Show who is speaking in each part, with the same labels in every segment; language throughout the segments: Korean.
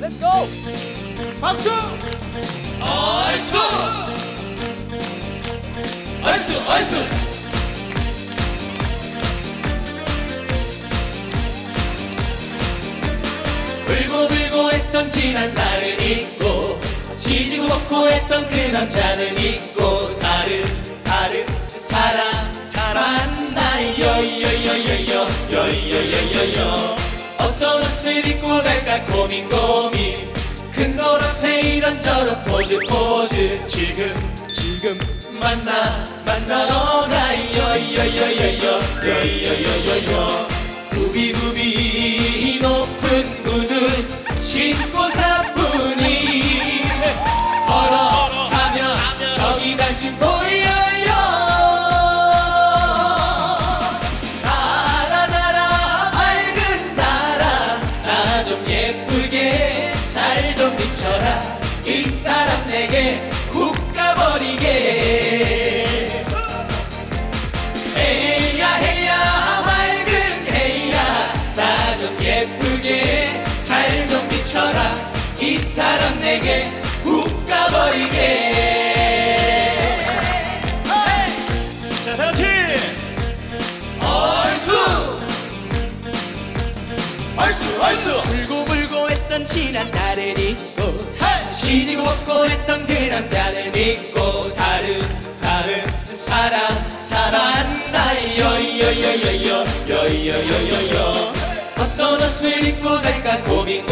Speaker 1: Let's go. 박수! 얼쑤 얼쑤 얼쑤 울고 불고 했던 지난 날은 있고 지지고 볶고 했던 그 남자는 있고 다른 다른 사람 여이여이여이여 여이여이여이여 어떤 옷을 입고 갈까 고민 고민 포즈 포즈. 지금 지금 만나 만나러 여이여이여이여 여이여이여이여 구비구비 사람 내게 훅 가버리게. 자, 다 같이! 얼쑤. 얼쑤, 얼쑤! 울고 불고 했던 지난 날은 있고 시지고 먹고 했던 그 남자는 있고 다른 다른 나이 여이여이여이여 여이여이여이여 어떤 옷을 입고 갈까 고민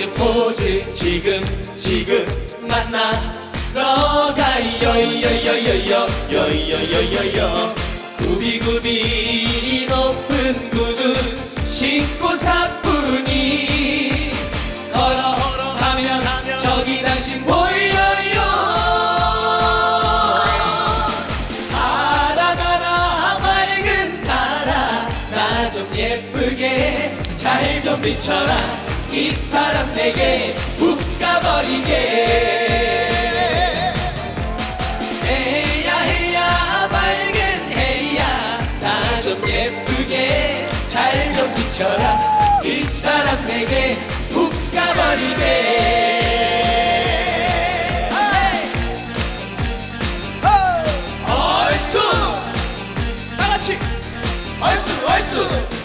Speaker 1: 이런저런 포즈 지금 지금 만나러 가이 여이여이여이여 여이여이여이여 구비구비 높은 구두 신고 사뿐히 걸어가면 저기 당신 보여요. 알아가라 맑은 달아 나 좀 예쁘게 잘 좀 비춰라 이 사람 내게 웃가버리게. 해야 해야 밝은 해야. 나 좀 예쁘게 잘 좀 비춰라. 이 사람 내게 웃가버리게. 얼쑤 얼쑤!